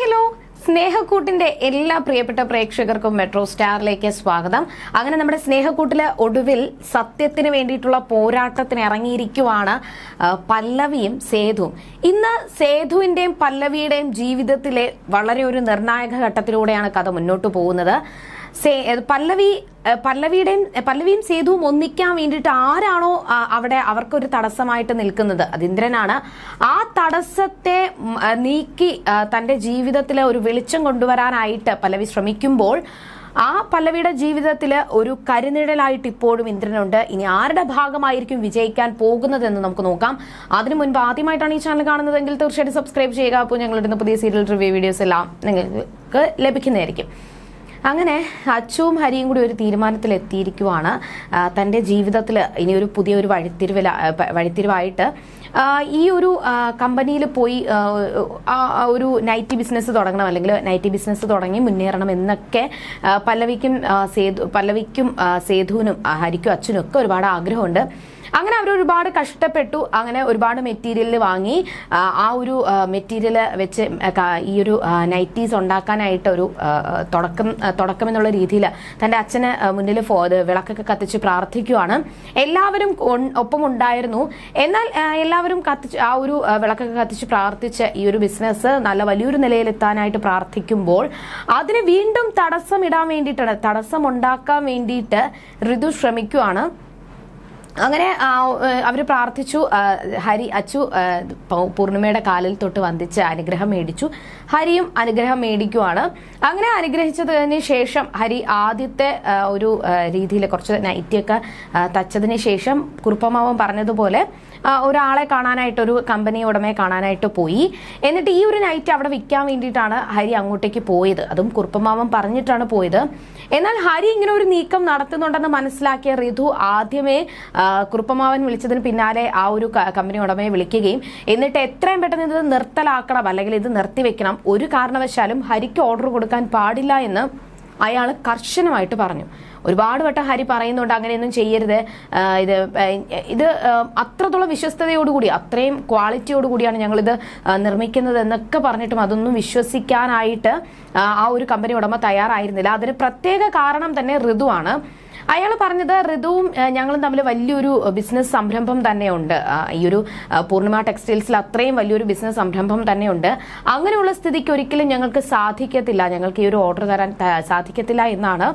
Hello. സ്നേഹക്കൂട്ടിന്റെ എല്ലാ പ്രിയപ്പെട്ട പ്രേക്ഷകർക്കും മെട്രോ സ്റ്റാറിലേക്ക് സ്വാഗതം. അങ്ങനെ നമ്മുടെ സ്നേഹക്കൂട്ടിൽ ഒടുവിൽ സത്യത്തിന് വേണ്ടിയിട്ടുള്ള പോരാട്ടത്തിന് ഇറങ്ങിയിരിക്കുവാണ് പല്ലവിയും സേതുവും. ഇന്ന് സേതുവിന്റെയും പല്ലവിയുടെയും ജീവിതത്തിലെ വളരെ ഒരു നിർണായക ഘട്ടത്തിലൂടെയാണ് കഥ മുന്നോട്ട് പോകുന്നത്. പല്ലവി പല്ലവിയുടെയും പല്ലവിയും സേതുവും ഒന്നിക്കാൻ വേണ്ടിയിട്ട് ആരാണോ അവിടെ അവർക്കൊരു തടസ്സമായിട്ട് നിൽക്കുന്നത്? അത് ഇന്ദ്രനാണ്. ആ തടസ്സത്തെ നീക്കി തന്റെ ജീവിതത്തിലെ ഒരു വെളിച്ചം കൊണ്ടുവരാനായിട്ട് പല്ലവി ശ്രമിക്കുമ്പോൾ ആ പല്ലവിയുടെ ജീവിതത്തിൽ ഒരു കരുനിഴലായിട്ട് ഇപ്പോഴും ഇന്ദ്രനുണ്ട്. ഇനി ആരുടെ ഭാഗമായിരിക്കും വിജയിക്കാൻ പോകുന്നതെന്ന് നമുക്ക് നോക്കാം. അതിനു മുൻപ് ആദ്യമായിട്ടാണ് ഈ ചാനൽ കാണുന്നതെങ്കിൽ തീർച്ചയായിട്ടും സബ്സ്ക്രൈബ് ചെയ്യുക. അപ്പോൾ ഞങ്ങളിടുന്ന പുതിയ സീരിയൽ റിവ്യൂ വീഡിയോസ് എല്ലാം നിങ്ങൾക്ക് ലഭിക്കുന്നതായിരിക്കും. അങ്ങനെ അച്ചുവും ഹരിയും കൂടി ഒരു തീരുമാനത്തിൽ എത്തിയിരിക്കുവാണ് തന്റെ ജീവിതത്തിൽ ഇനി ഒരു പുതിയൊരു വഴിത്തിരിവില ആ, പ- വഴിത്തിരിവായിട്ട് ഈ ഒരു കമ്പനിയിൽ പോയി ഒരു നൈറ്റി ബിസിനസ് തുടങ്ങണം അല്ലെങ്കിൽ നൈറ്റി ബിസിനസ് തുടങ്ങി മുന്നേറണം എന്നൊക്കെ പല്ലവിക്കും സേതു പല്ലവിക്കും സേതുവിനും ഹരിക്കും അച്ഛനും ഒക്കെ ഒരുപാട് ആഗ്രഹമുണ്ട്. അങ്ങനെ അവർ ഒരുപാട് കഷ്ടപ്പെട്ടു. അങ്ങനെ ഒരുപാട് മെറ്റീരിയൽ വാങ്ങി. ആ, ഒരു മെറ്റീരിയൽ വെച്ച് ഈ ഒരു നൈറ്റീസ് ഉണ്ടാക്കാനായിട്ട് ഒരു തുടക്കം തുടക്കം എന്നുള്ള രീതിയിൽ തന്റെ അച്ഛന് മുന്നിൽ വിളക്കൊക്കെ കത്തിച്ച് പ്രാർത്ഥിക്കുവാണ്. എല്ലാവരും ഒപ്പം ഉണ്ടായിരുന്നു. എന്നാൽ എല്ലാവരും കത്തിച്ച് ആ ഒരു വിളക്കൊക്കെ കത്തിച്ച് പ്രാർത്ഥിച്ച് ഈ ഒരു ബിസിനസ് നല്ല വലിയൊരു നിലയിലെത്താനായിട്ട് പ്രാർത്ഥിക്കുമ്പോൾ അതിന് വീണ്ടും തടസ്സം ഇടാൻ വേണ്ടിയിട്ടാണ് തടസ്സം ഉണ്ടാക്കാൻ വേണ്ടിയിട്ട് ഋതു ശ്രമിക്കുവാണ്. അങ്ങനെ അവർ പ്രാർത്ഥിച്ചു. ഹരി അച്ചു പൂർണിമയുടെ കാലിൽ തൊട്ട് വന്ദിച്ച് അനുഗ്രഹം മേടിച്ചു. ഹരിയും അനുഗ്രഹം മേടിക്കുവാണ്. അങ്ങനെ അനുഗ്രഹിച്ചതിന് ശേഷം ഹരി ആദ്യത്തെ ഒരു രീതിയിൽ കുറച്ച് നൈറ്റിയൊക്കെ തച്ചതിന് ശേഷം കുറുപ്പമാവൻ പറഞ്ഞതുപോലെ ഒരാളെ കാണാനായിട്ട് ഒരു കമ്പനി ഉടമയെ കാണാനായിട്ട് പോയി. എന്നിട്ട് ഈ ഒരു നൈറ്റ് അവിടെ വിൽക്കാൻ വേണ്ടിയിട്ടാണ് ഹരി അങ്ങോട്ടേക്ക് പോയത്. അതും കുറുപ്പമാവൻ പറഞ്ഞിട്ടാണ് പോയത്. എന്നാൽ ഹരി ഇങ്ങനെ ഒരു നീക്കം നടത്തുന്നുണ്ടെന്ന് മനസ്സിലാക്കിയ റിതു ആദ്യമേ കുറുപ്പമാവൻ വിളിച്ചതിന് പിന്നാലെ ആ ഒരു കമ്പനി ഉടമയെ വിളിക്കുകയും. എന്നിട്ട് എത്രയും പെട്ടെന്ന് ഇത് നിർത്തലാക്കണം അല്ലെങ്കിൽ ഇത് നിർത്തിവെക്കണം. ഒരു കാരണവശാലും ഹരിക്ക് ഓർഡർ കൊടുക്കാൻ പാടില്ല എന്ന് അയാൾ കർശനമായിട്ട് പറഞ്ഞു. ഒരുപാട് വട്ടം ഹരി പറയുന്നുണ്ട് അങ്ങനെയൊന്നും ചെയ്യരുത്. ഇത് ഇത് അത്രത്തോളം വിശ്വസ്തയോടുകൂടി അത്രയും ക്വാളിറ്റിയോടുകൂടിയാണ് ഞങ്ങളിത് നിർമ്മിക്കുന്നത് എന്നൊക്കെ പറഞ്ഞിട്ടും അതൊന്നും വിശ്വസിക്കാനായിട്ട് ആ, ഒരു കമ്പനി ഉടമ തയ്യാറായിരുന്നില്ല. അതിന് പ്രത്യേക കാരണം തന്നെ ഋതുവാണ്. അയാൾ പറഞ്ഞത് ഋതുവും ഞങ്ങളും തമ്മിൽ വലിയൊരു ബിസിനസ് സംരംഭം തന്നെയുണ്ട്. ഈ ഒരു പൂർണിമ ടെക്സ്റ്റൈൽസിൽ അത്രയും വലിയൊരു ബിസിനസ് സംരംഭം തന്നെയുണ്ട്. അങ്ങനെയുള്ള സ്ഥിതിക്ക് ഒരിക്കലും ഞങ്ങൾക്ക് സാധിക്കത്തില്ല. ഞങ്ങൾക്ക് ഈ ഒരു ഓർഡർ തരാൻ സാധിക്കത്തില്ല എന്നാണ്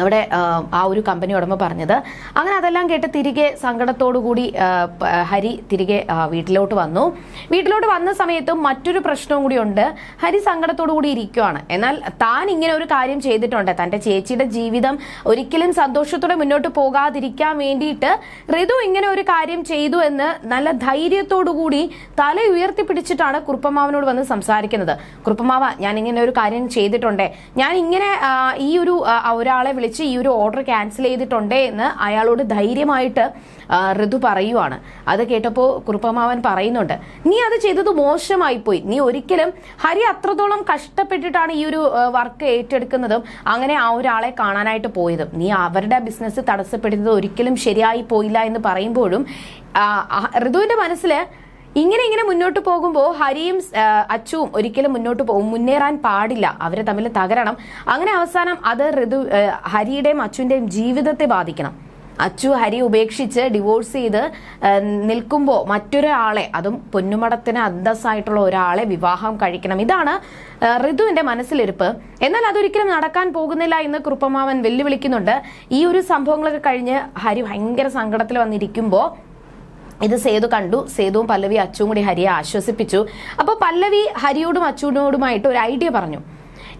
അവിടെ ആ, ഒരു കമ്പനി ഉടമ പറഞ്ഞത്. അങ്ങനെ അതെല്ലാം കേട്ട് തിരികെ കൂടി ഹരി തിരികെ വീട്ടിലോട്ട് വന്നു. വീട്ടിലോട്ട് വന്ന സമയത്തും മറ്റൊരു പ്രശ്നവും കൂടി ഉണ്ട്. ഹരി കൂടി ഇരിക്കുവാണ്. എന്നാൽ താൻ ഇങ്ങനെ ഒരു കാര്യം ചെയ്തിട്ടുണ്ട്. തന്റെ ചേച്ചിയുടെ ജീവിതം ഒരിക്കലും സന്തോഷത്തോടെ മുന്നോട്ട് പോകാതിരിക്കാൻ വേണ്ടിയിട്ട് ഋതു ഇങ്ങനെ ഒരു കാര്യം ചെയ്തു എന്ന് നല്ല ധൈര്യത്തോടു കൂടി തല ഉയർത്തിപ്പിടിച്ചിട്ടാണ് കുറുപ്പമാവനോട് വന്ന് സംസാരിക്കുന്നത്. കുറുപ്പമാവ ഞാൻ ഇങ്ങനെ ഒരു കാര്യം ചെയ്തിട്ടുണ്ട്. ഞാൻ ഇങ്ങനെ ഈ ഒരു ഒരാളെ വിളിച്ച് ഈ ഒരു ഓർഡർ ക്യാൻസൽ ചെയ്തിട്ടുണ്ട് എന്ന് അയാളോട് ധൈര്യമായിട്ട് ഋതു പറയുവാണ്. അത് കേട്ടപ്പോൾ കുറുപ്പമാവൻ പറയുന്നുണ്ട് നീ അത് ചെയ്തത് മോശമായി പോയി നീ ഒരിക്കലും ഹരി അത്രത്തോളം കഷ്ടപ്പെട്ടിട്ടാണ് ഈ ഒരു വർക്ക് ഏറ്റെടുക്കുന്നതും അങ്ങനെ ആ ഒരാളെ കാണാനായിട്ട് പോയതും. നീ അവരുടെ ബിസിനസ് തടസ്സപ്പെടുന്നത് ഒരിക്കലും ശരിയായി പോയില്ല എന്ന് പറയുമ്പോഴും ഋതുവിന്റെ മനസ്സിൽ ഇങ്ങനെ ഇങ്ങനെ മുന്നോട്ട് പോകുമ്പോൾ ഹരിയും അച്ചുവും ഒരിക്കലും മുന്നോട്ട് പോകും മുന്നേറാൻ പാടില്ല. അവരെ തമ്മിൽ തകരണം. അങ്ങനെ അവസാനം അത് ഋതു ഹരിയുടെയും അച്ചുവിന്റെയും ജീവിതത്തെ ബാധിക്കണം. അച്ചു ഹരി ഉപേക്ഷിച്ച് ഡിവോഴ്സ് ചെയ്ത് നിൽക്കുമ്പോൾ മറ്റൊരാളെ അതും പൊന്നുമടത്തിന് അന്തസ്സായിട്ടുള്ള ഒരാളെ വിവാഹം കഴിക്കണം. ഇതാണ് ഋതുവിന്റെ മനസ്സിലിരിപ്പ്. എന്നാൽ അതൊരിക്കലും നടക്കാൻ പോകുന്നില്ല എന്ന് കുറുപ്പമാവൻ വെല്ലുവിളിക്കുന്നുണ്ട്. ഈ ഒരു സംഭവങ്ങളൊക്കെ കഴിഞ്ഞ് ഹരി ഭയങ്കര സങ്കടത്തിൽ വന്നിരിക്കുമ്പോൾ ഇത് സേതു കണ്ടു. സേതുവും പല്ലവി അച്ചും കൂടി ഹരിയെ ആശ്വസിപ്പിച്ചു. അപ്പോൾ പല്ലവി ഹരിയോടും അച്ചുവിനോടുമായിട്ട് ഒരു ഐഡിയ പറഞ്ഞു.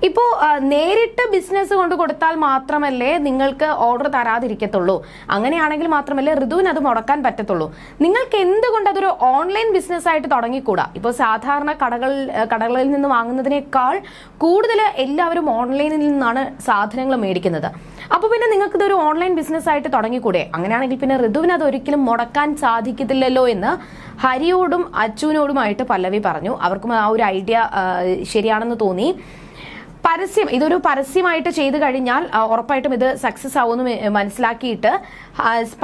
ഇപ്പോൾ നേരിട്ട് ബിസിനസ് കൊണ്ട് കൊടുത്താൽ മാത്രമല്ലേ നിങ്ങൾക്ക് ഓർഡർ തരാതിരിക്കത്തുള്ളൂ. അങ്ങനെയാണെങ്കിൽ മാത്രമല്ലേ ഋതുവിന് അത് മുടക്കാൻ പറ്റത്തുള്ളൂ. നിങ്ങൾക്ക് എന്തുകൊണ്ട് അതൊരു ഓൺലൈൻ ബിസിനസ് ആയിട്ട് തുടങ്ങിക്കൂടാ? ഇപ്പോൾ സാധാരണ കടകളിൽ കടകളിൽ നിന്ന് വാങ്ങുന്നതിനേക്കാൾ കൂടുതൽ എല്ലാവരും ഓൺലൈനിൽ നിന്നാണ് സാധനങ്ങൾ മേടിക്കുന്നത്. അപ്പോൾ പിന്നെ നിങ്ങൾക്ക് ഇതൊരു ഓൺലൈൻ ബിസിനസ് ആയിട്ട് തുടങ്ങിക്കൂടെ? അങ്ങനെയാണെങ്കിൽ പിന്നെ ഋതുവിന് അത് ഒരിക്കലും മുടക്കാൻ സാധിക്കത്തില്ലല്ലോ എന്ന് ഹരിയോടും അച്ചുവിനോടുമായിട്ട് പല്ലവി പറഞ്ഞു. അവർക്കും ആ ഒരു ഐഡിയ ശരിയാണെന്ന് തോന്നി. പരസ്യം ഇതൊരു പരസ്യമായിട്ട് ചെയ്തു കഴിഞ്ഞാൽ ഉറപ്പായിട്ടും ഇത് സക്സസ് ആവുമെന്ന് മനസ്സിലാക്കിയിട്ട്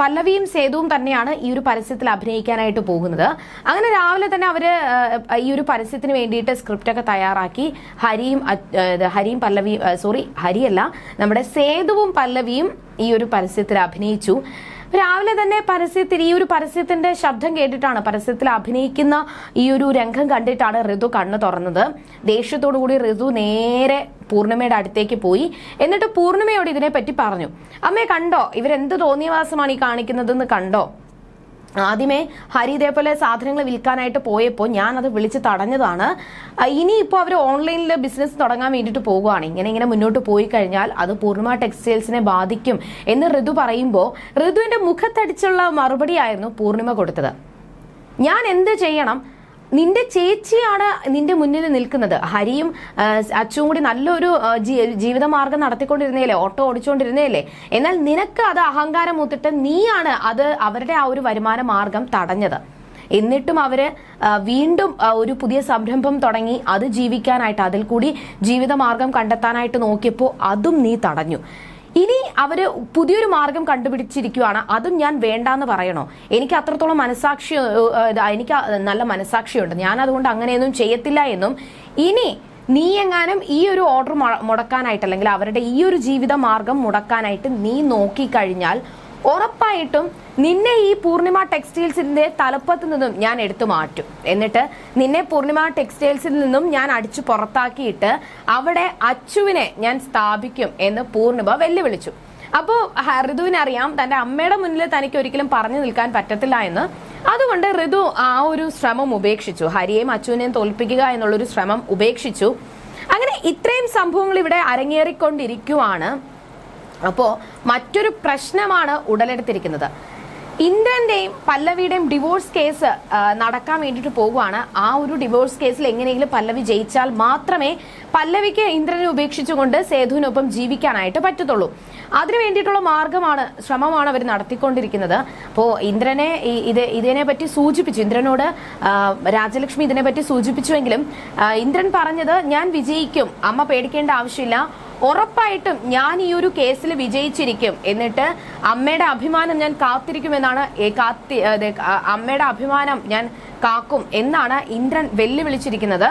പല്ലവിയും സേതുവും തന്നെയാണ് ഈ ഒരു പരസ്യത്തിൽ അഭിനയിക്കാനായിട്ട് പോകുന്നത്. അങ്ങനെ രാവിലെ തന്നെ അവർ ഈ ഒരു പരസ്യത്തിന് വേണ്ടിയിട്ട് സ്ക്രിപ്റ്റ് ഒക്കെ തയ്യാറാക്കി ഹരിയും ഹരിയും പല്ലവിയും സോറി ഹരിയല്ല നമ്മുടെ സേതുവും പല്ലവിയും ഈ ഒരു പരസ്യത്തിൽ അഭിനയിച്ചു. രാവിലെ തന്നെ പരസ്യത്തിൽ ഈ ഒരു പരസ്യത്തിന്റെ ശബ്ദം കേട്ടിട്ടാണ് പരസ്യത്തിൽ അഭിനയിക്കുന്ന ഈ ഒരു രംഗം കണ്ടിട്ടാണ് ഋതു കണ്ണു തുറന്നത്. ദേഷ്യത്തോടുകൂടി ഋതു നേരെ പൂർണിമയുടെ അടുത്തേക്ക് പോയി. എന്നിട്ട് പൂർണിമയോട് ഇതിനെപ്പറ്റി പറഞ്ഞു. അമ്മയെ കണ്ടോ? ഇവരെന്ത് തോന്നിയവാസമാണ് ഈ കാണിക്കുന്നതെന്ന് കണ്ടോ? ആദ്യമേ ഹരി ഇതേപോലെ സാധനങ്ങൾ വിൽക്കാനായിട്ട് പോയപ്പോൾ ഞാൻ അത് വിളിച്ച് തടഞ്ഞതാണ്. ഇനി ഇനിയിപ്പോൾ അവർ ഓൺലൈനിൽ ബിസിനസ് തുടങ്ങാൻ വേണ്ടിയിട്ട് പോകുകയാണ് ഇങ്ങനെ ഇങ്ങനെ മുന്നോട്ട് പോയി കഴിഞ്ഞാൽ അത് പൂർണ ടെക്സ്റ്റൈൽസിനെ ബാധിക്കും എന്ന് ഋതു പറയുമ്പോൾ ഋതുവിന്റെ മുഖത്തടിച്ചുള്ള മറുപടി ആയിരുന്നു പൂർണിമ കൊടുത്തത്. ഞാൻ എന്ത് ചെയ്യണം? നിന്റെ ചേച്ചിയാണ് നിന്റെ മുന്നിൽ നിൽക്കുന്നത്. ഹരിയും അച്ഛനും കൂടി നല്ലൊരു ജീവിതമാർഗം നടത്തിക്കൊണ്ടിരുന്നേലേ ഓട്ടോ ഓടിച്ചുകൊണ്ടിരുന്നേലേ എന്നാൽ നിനക്ക് അത് അഹങ്കാരം മൂത്തിട്ട് നീയാണ് അത് അവരുടെ ആ ഒരു വരുമാന മാർഗം തടഞ്ഞത്. എന്നിട്ടും അവർ വീണ്ടും ഒരു പുതിയ സംരംഭം തുടങ്ങി. അത് ജീവിക്കാനായിട്ട് അതിൽ കൂടി ജീവിതമാർഗം കണ്ടെത്താനായിട്ട് നോക്കിയപ്പോൾ അതും നീ തടഞ്ഞു. ഇനി അവർ പുതിയൊരു മാർഗം കണ്ടുപിടിച്ചിരിക്കുവാണ്. അതും ഞാൻ വേണ്ടാന്ന് പറയണോ? എനിക്ക് അത്രത്തോളം മനസാക്ഷി എനിക്ക് നല്ല മനസാക്ഷിയുണ്ട്. ഞാൻ അതുകൊണ്ട് അങ്ങനെയൊന്നും ചെയ്യത്തില്ല എന്നും ഇനി നീ എങ്ങാനും ഈ ഒരു ഓർഡർ മുടക്കാനായിട്ട് അല്ലെങ്കിൽ അവരുടെ ഈ ഒരു ജീവിത മാർഗം മുടക്കാനായിട്ട് നീ നോക്കിക്കഴിഞ്ഞാൽ ഉറപ്പായിട്ടും നിന്നെ ഈ പൂർണിമ ടെക്സ്റ്റൈൽസിന്റെ തലപ്പത്ത് നിന്നും ഞാൻ എടുത്തു മാറ്റും. എന്നിട്ട് നിന്നെ പൂർണിമ ടെക്സ്റ്റൈൽസിൽ നിന്നും ഞാൻ അടിച്ചു പുറത്താക്കിയിട്ട് അവിടെ അച്ചുവിനെ ഞാൻ സ്ഥാപിക്കും എന്ന് പൂർണിമ വെല്ലുവിളിച്ചു. അപ്പോൾ ഋതുവിനറിയാം തന്റെ അമ്മയുടെ മുന്നിൽ തനിക്ക് ഒരിക്കലും പറഞ്ഞു നിൽക്കാൻ പറ്റത്തില്ല എന്ന്. അതുകൊണ്ട് ഋതു ആ ഒരു ശ്രമം ഉപേക്ഷിച്ചു. ഹരിയെയും അച്ചുവിനെയും തോൽപ്പിക്കുക എന്നുള്ളൊരു ശ്രമം ഉപേക്ഷിച്ചു. അങ്ങനെ ഇത്രയും സംഭവങ്ങൾ ഇവിടെ അരങ്ങേറിക്കൊണ്ടിരിക്കുവാണ്. അപ്പോ മറ്റൊരു പ്രശ്നമാണ് ഉടലെടുത്തിരിക്കുന്നത്. ഇന്ദ്രന്റെയും പല്ലവിയുടെയും ഡിവോഴ്സ് കേസ് നടക്കാൻ വേണ്ടിയിട്ട് പോവുകയാണ് ആ ഒരു ഡിവോഴ്സ് കേസിൽ എങ്ങനെയെങ്കിലും പല്ലവി ജയിച്ചാൽ മാത്രമേ പല്ലവിക്ക് ഇന്ദ്രനെ ഉപേക്ഷിച്ചുകൊണ്ട് സേതുവിനൊപ്പം ജീവിക്കാനായിട്ട് പറ്റത്തുള്ളൂ. അതിനു വേണ്ടിയിട്ടുള്ള മാർഗമാണ് ശ്രമമാണ് അവർ നടത്തിക്കൊണ്ടിരിക്കുന്നത്. അപ്പോൾ ഇന്ദ്രനെ ഇത് ഇതിനെപ്പറ്റി സൂചിപ്പിച്ചു. ഇന്ദ്രനോട് രാജലക്ഷ്മി ഇതിനെപ്പറ്റി സൂചിപ്പിച്ചുവെങ്കിലും ഇന്ദ്രൻ പറഞ്ഞത് ഞാൻ വിജയിക്കും. അമ്മ പേടിക്കേണ്ട ആവശ്യമില്ല. ഉറപ്പായിട്ടും ഞാൻ ഈ ഒരു കേസിൽ വിജയിച്ചിരിക്കും. എന്നിട്ട് അമ്മയുടെ അഭിമാനം ഞാൻ കാത്തിരിക്കുമെന്നാണ് കാത്തി അമ്മയുടെ അഭിമാനം ഞാൻ കാക്കും എന്നാണ് ഇന്ദ്രൻ വെല്ലുവിളിച്ചിരിക്കുന്നത്.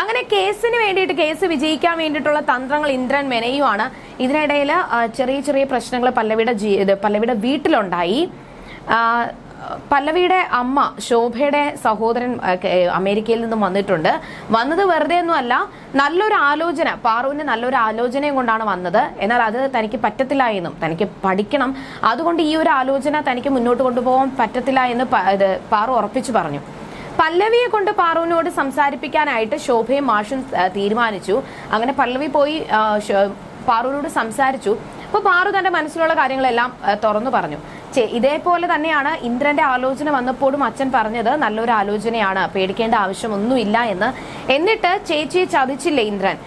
അങ്ങനെ കേസിന് വേണ്ടിയിട്ട് കേസ് വിജയിക്കാൻ വേണ്ടിയിട്ടുള്ള തന്ത്രങ്ങൾ ഇന്ദ്രൻ മെനയുമാണ് ഇതിനിടയിൽ ചെറിയ ചെറിയ പ്രശ്നങ്ങൾ പല്ലവിയുടെ പല്ലവിയുടെ വീട്ടിലുണ്ടായി. പല്ലവിയുടെ അമ്മ ശോഭയുടെ സഹോദരൻ അമേരിക്കയിൽ നിന്നും വന്നിട്ടുണ്ട്. വന്നത് വെറുതെ ഒന്നുമല്ല നല്ലൊരു ആലോചന പാറുവിന് നല്ലൊരു ആലോചനയും കൊണ്ടാണ് വന്നത്. എന്നാൽ അത് തനിക്ക് പറ്റത്തില്ല എന്നും തനിക്ക് പഠിക്കണം. അതുകൊണ്ട് ഈ ഒരു ആലോചന തനിക്ക് മുന്നോട്ട് കൊണ്ടുപോകാൻ പറ്റത്തില്ല എന്ന് ഇത് പാറു ഉറപ്പിച്ചു പറഞ്ഞു. പല്ലവിയെ കൊണ്ട് പാറുവിനോട് സംസാരിപ്പിക്കാനായിട്ട് ശോഭയും മാഷും തീരുമാനിച്ചു. അങ്ങനെ പല്ലവി പോയി പാറുവിനോട് സംസാരിച്ചു. അപ്പൊ പാറു തന്റെ മനസ്സിലുള്ള കാര്യങ്ങളെല്ലാം തുറന്നു പറഞ്ഞു. ഇതേപോലെ തന്നെയാണ് ഇന്ദ്രന്റെ ആലോചന വന്നപ്പോഴും അച്ഛൻ പറഞ്ഞത് നല്ലൊരു ആലോചനയാണ് പേടിക്കേണ്ട ആവശ്യമൊന്നുമില്ല എന്ന്. എന്നിട്ട് ചേച്ചിയെ ചതിച്ചില്ലേ ഇന്ദ്രൻ?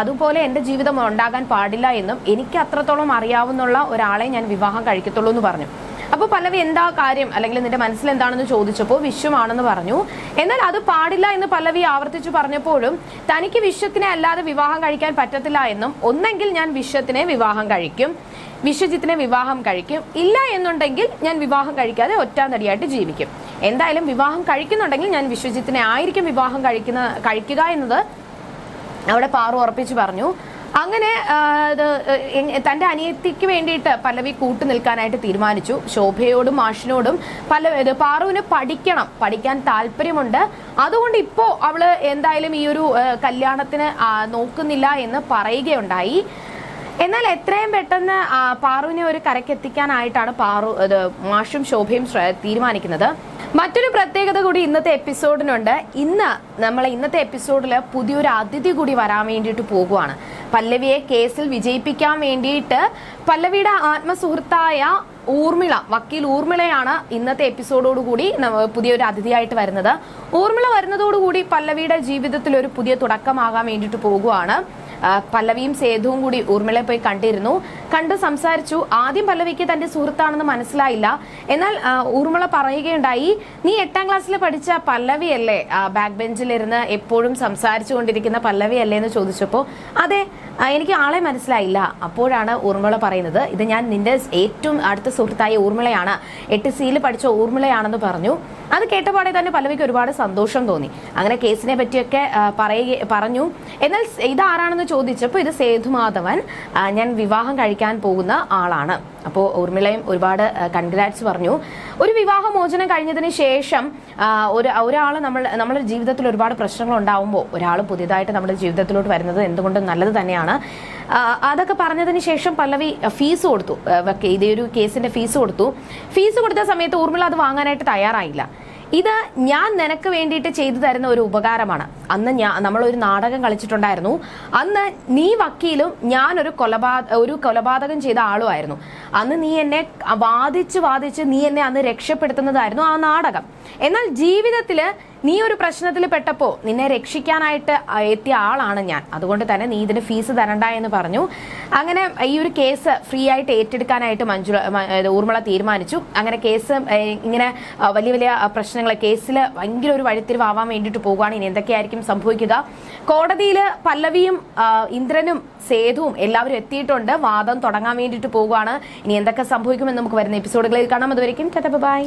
അതുപോലെ എന്റെ ജീവിതം ഉണ്ടാകാൻ പാടില്ല എന്നും എനിക്ക് അത്രത്തോളം അറിയാവുന്ന ഒരാളെ ഞാൻ വിവാഹം കഴിക്കത്തുള്ളൂ എന്ന് പറഞ്ഞു. അപ്പൊ പല്ലവി എന്താ കാര്യം? അല്ലെങ്കിൽ നിന്റെ മനസ്സിൽ എന്താണെന്ന് ചോദിച്ചപ്പോൾ വിശ്വമാണെന്ന് പറഞ്ഞു. എന്നാൽ അത് പാടില്ല എന്ന് പല്ലവി ആവർത്തിച്ചു പറഞ്ഞപ്പോഴും തനിക്ക് വിശ്വത്തിനെ അല്ലാതെ വിവാഹം കഴിക്കാൻ പറ്റത്തില്ല എന്നും ഒന്നെങ്കിൽ ഞാൻ വിശ്വത്തിനെ വിവാഹം കഴിക്കും. വിശ്വജിത്തിനെ വിവാഹം കഴിക്കും. ഇല്ല എന്നുണ്ടെങ്കിൽ ഞാൻ വിവാഹം കഴിക്കാതെ ഒറ്റാന്തടിയായിട്ട് ജീവിക്കും. എന്തായാലും വിവാഹം കഴിക്കുന്നുണ്ടെങ്കിൽ ഞാൻ വിശ്വജിത്തിനെ ആയിരിക്കും വിവാഹം കഴിക്കുന്ന കഴിക്കുക എന്നത് അവിടെ പാറു ഉറപ്പിച്ചു പറഞ്ഞു. അങ്ങനെ തന്റെ അനിയത്തിക്ക് വേണ്ടിയിട്ട് പല്ലവി കൂട്ടു നിൽക്കാനായിട്ട് തീരുമാനിച്ചു. ശോഭയോടും മാഷിനോടും പല പാറുവിന് പഠിക്കണം. പഠിക്കാൻ താല്പര്യമുണ്ട്. അതുകൊണ്ട് ഇപ്പോൾ അവൾ എന്തായാലും ഈ ഒരു കല്യാണത്തിന് നോക്കുന്നില്ല എന്ന് പറയുകയുണ്ടായി. എന്നാൽ എത്രയും പെട്ടെന്ന് പാറുവിനെ ഒരു കരയ്ക്ക് എത്തിക്കാനായിട്ടാണ് പാറു മാഷും ശോഭയും തീരുമാനിക്കുന്നത്. മറ്റൊരു പ്രത്യേകത കൂടി ഇന്നത്തെ എപ്പിസോഡിനുണ്ട്. ഇന്ന് നമ്മൾ ഇന്നത്തെ എപ്പിസോഡിൽ പുതിയൊരു അതിഥി കൂടി വരാൻ വേണ്ടിയിട്ട് പോകുവാണ്. പല്ലവിയെ കേസിൽ വിജയിപ്പിക്കാൻ വേണ്ടിയിട്ട് പല്ലവിയുടെ ആത്മസുഹൃത്തായ ഊർമിള വക്കീൽ ഊർമിളയാണ് ഇന്നത്തെ എപ്പിസോഡോടുകൂടി പുതിയൊരു അതിഥിയായിട്ട് വരുന്നത്. ഊർമിള വരുന്നതോടുകൂടി പല്ലവിയുടെ ജീവിതത്തിൽ ഒരു പുതിയ തുടക്കമാകാൻ വേണ്ടിയിട്ട് പോകുവാണ്. പല്ലവിയും സേതുവും കൂടി ഊർമിളയെ പോയി കണ്ടിരുന്നു. കണ്ട് സംസാരിച്ചു. ആദ്യം പല്ലവിക്ക് തന്റെ സുഹൃത്താണെന്ന് മനസ്സിലായില്ല. എന്നാൽ ഊർമിള പറയുകയുണ്ടായി നീ എട്ടാം ക്ലാസ്സിൽ പഠിച്ച പല്ലവിയല്ലേ? ബാക്ക് ബെഞ്ചിലിരുന്ന് എപ്പോഴും സംസാരിച്ചു കൊണ്ടിരിക്കുന്ന പല്ലവി അല്ലേ എന്ന് ചോദിച്ചപ്പോൾ അതെ എനിക്ക് ആളെ മനസ്സിലായില്ല. അപ്പോഴാണ് ഊർമിള പറയുന്നത് ഇത് ഞാൻ നിന്റെ ഏറ്റവും അടുത്ത സുഹൃത്തായ ഊർമിളയാണ്. എട്ട് സിയിൽ പഠിച്ച ഊർമിളയാണെന്ന് പറഞ്ഞു. അത് കേട്ടപാടെ തന്നെ പല്ലവിക്ക് ഒരുപാട് സന്തോഷം തോന്നി. അങ്ങനെ കേസിനെ പറ്റിയൊക്കെ പറയുക പറഞ്ഞു. എന്നാൽ സ് ഇത് ആരാണെന്ന് ചോദിച്ചപ്പോൾ ഇത് സേതുമാധവൻ ഞാൻ വിവാഹം കഴിക്കാൻ പോകുന്ന ആളാണ്. അപ്പോൾ ഊർമിളയും ഒരുപാട് കൺഗ്രാറ്റ്സ് പറഞ്ഞു. ഒരു വിവാഹമോചനം കഴിഞ്ഞതിന് ശേഷം ഒരു ഒരാൾ നമ്മൾ നമ്മുടെ ജീവിതത്തിൽ ഒരുപാട് പ്രശ്നങ്ങൾ ഉണ്ടാവുമ്പോൾ ഒരാൾ പുതിയതായിട്ട് നമ്മുടെ ജീവിതത്തിലോട്ട് വരുന്നത് എന്തുകൊണ്ടും നല്ലത് തന്നെയാണ്. അതൊക്കെ പറഞ്ഞതിന് ശേഷം പല്ലവി ഫീസ് കൊടുത്തു. ഇതേ ഒരു കേസിന്റെ ഫീസ് കൊടുത്തു. ഫീസ് കൊടുത്ത സമയത്ത് ഊർമിള അത് വാങ്ങാനായിട്ട് തയ്യാറായില്ല. ഇത് ഞാൻ നിനക്ക് വേണ്ടിയിട്ട് ചെയ്തു തരുന്ന ഒരു ഉപകാരമാണ്. അന്ന് ഞാൻ നമ്മൾ ഒരു നാടകം കളിച്ചിട്ടുണ്ടായിരുന്നു. അന്ന് നീ വക്കീലും ഞാൻ ഒരു കൊലപാ ഒരു കൊലപാതകം ചെയ്ത ആളുമായിരുന്നു. അന്ന് നീ എന്നെ വാദിച്ച് വാദിച്ച് നീ എന്നെ അന്ന് രക്ഷപ്പെടുത്തുന്നതായിരുന്നു ആ നാടകം. എന്നാൽ ജീവിതത്തിൽ നീ ഒരു പ്രശ്നത്തിൽ പെട്ടപ്പോ നിന്നെ രക്ഷിക്കാനായിട്ട് എത്തിയ ആളാണ് ഞാൻ. അതുകൊണ്ട് തന്നെ നീ ഇതിന് ഫീസ് തരണ്ട എന്ന് പറഞ്ഞു. അങ്ങനെ ഈ ഒരു കേസ് ഫ്രീ ആയിട്ട് ഏറ്റെടുക്കാനായിട്ട് മഞ്ജു ഊർമിള തീരുമാനിച്ചു. അങ്ങനെ കേസ് ഇങ്ങനെ വലിയ വലിയ പ്രശ്നങ്ങൾ കേസിൽ ഭയങ്കര ഒരു വഴിത്തിരിവാവാൻ വേണ്ടിയിട്ട് പോകുകയാണ് ഇനി എന്തൊക്കെയായിരിക്കും സംഭവിക്കുക? കോടതിയിൽ പല്ലവിയും ഇന്ദ്രനും സേതുവും എല്ലാവരും എത്തിയിട്ടുണ്ട്. വാദം തുടങ്ങാൻ വേണ്ടിയിട്ട് പോകുകയാണ് ഇനി എന്തൊക്കെ സംഭവിക്കുമെന്ന് നമുക്ക് വരുന്ന എപ്പിസോഡുകളിൽ കാണാം. അതുവരെയും ബൈ.